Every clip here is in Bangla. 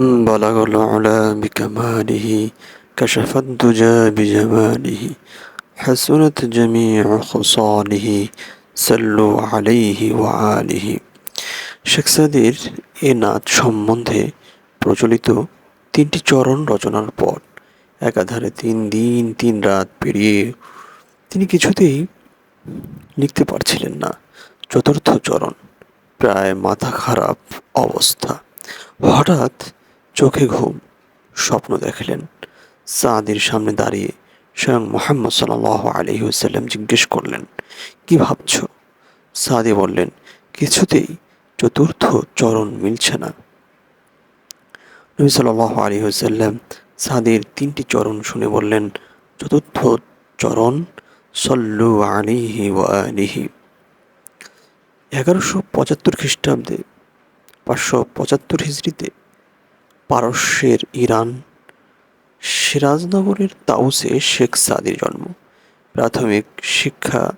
بلغ العلا بكماله كشف الدجى بجماله حسنت جميع خصاله سلوا عليه وعاله শেখ সাদির এ নাচ সম্বন্ধে প্রচলিত তিনটি চরণ রচনার পর একাধারে তিন দিন তিন রাত পেরিয়ে তিনি কিছুতেই লিখতে পারছিলেন না চতুর্থ চরণ প্রায় মাথা খারাপ অবস্থা হঠাৎ চোখে ঘুম, স্বপ্ন দেখলেন। সাদির সামনে দাঁড়িয়ে স্বয়ং মোহাম্মদ সাল আলহিউসাল্লাম জিজ্ঞেস করলেন, কি ভাবছ? সাদি বললেন, কিছুতেই চতুর্থ চরণ মিলছে না। নবী সাল্লাহ আলহিউসাল্লাম সাদির তিনটি চরণ শুনে বললেন, চতুর্থ চরণ, সল্লু আলিহি। ওয়ালিহি এগারোশো পঁচাত্তর খ্রিস্টাব্দে, পাঁচশো পঁচাত্তর হিজড়িতে পারস্যের ইরান। সিরাজনগরের তাউসে শেখ সাদির জন্ম। প্রাথমিক শিক্ষা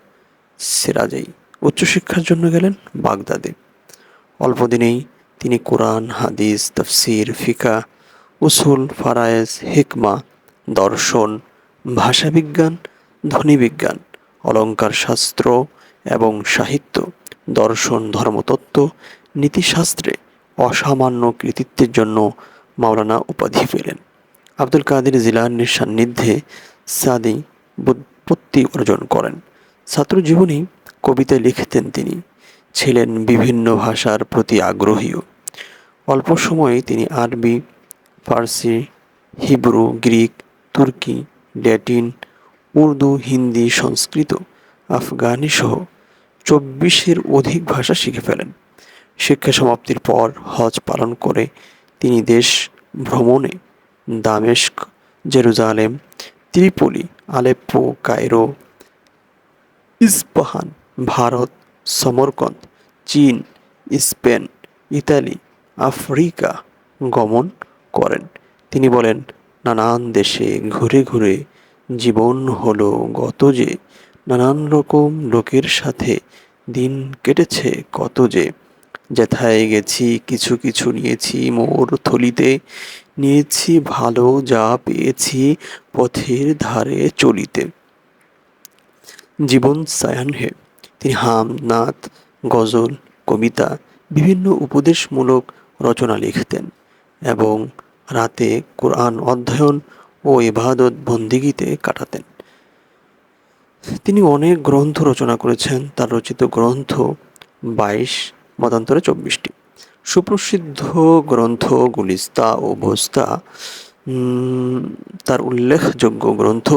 সিরাজেই। উচ্চশিক্ষার জন্য গেলেন বাগদাদে। অল্পদিনেই তিনি কোরআন, হাদিস, তফসির, ফিকা, উসুল, ফারায়েজ, হিকমা, দর্শন, ভাষাবিজ্ঞান, ধ্বনিবিজ্ঞান অলঙ্কার শাস্ত্র এবং সাহিত্য, দর্শন, ধর্মতত্ত্ব, নীতিশাস্ত্রে অসামান্য কৃতিত্বের জন্য মাওলানা উপাধি পেলেন। আব্দুল কাদের জিলানির সান্নিধ্যে সাদি বুৎপত্তি অর্জন করেন। ছাত্র জীবনেই কবিতা লিখতেন তিনি। ছিলেন বিভিন্ন ভাষার প্রতি আগ্রহীও। অল্প সময়ে তিনি আরবি, ফার্সি, হিব্রু, গ্রিক, তুর্কি, ল্যাটিন, উর্দু, হিন্দি, সংস্কৃত, আফগানি সহ চব্বিশের অধিক ভাষা শিখে ফেলেন। শিক্ষা সমাপ্তির পর হজ পালন করে তিনি দেশ ভ্রমণে দামেস্ক, Jerusalem, Tripoli, Aleppo, Cairo, Isfahan, Bharat, Samarkand, চীন, স্পেন, ইতালি, আফ্রিকা গমন করেন। তিনি বলেন, নানান দেশে ঘুরে ঘুরে জীবন হলো গত যে, নানান রকম লোকের সাথে দিন কেটেছে কত যে। যেথায় গেছি, কিছু কিছু নিয়েছি, মোর থলিতে নিয়েছি, ভালো যা পেয়েছি পথের ধারে চলিতে। জীবন সায়ান হে, তিনি হাম, নাত, গজল, কবিতা, বিভিন্ন উপদেশমূলক রচনা লিখতেন এবং রাতে কোরআন অধ্যয়ন ও ইবাদত বন্দিগিতে কাটাতেন। তিনি অনেক গ্রন্থ রচনা করেছেন, তার রচিত গ্রন্থ বাইশ মতান্তরে চব্বিশটি। সুপ্রসিদ্ধ গ্রন্থ গুলিস্তা ও ভোস্তা তার উল্লেখযোগ্য গ্রন্থ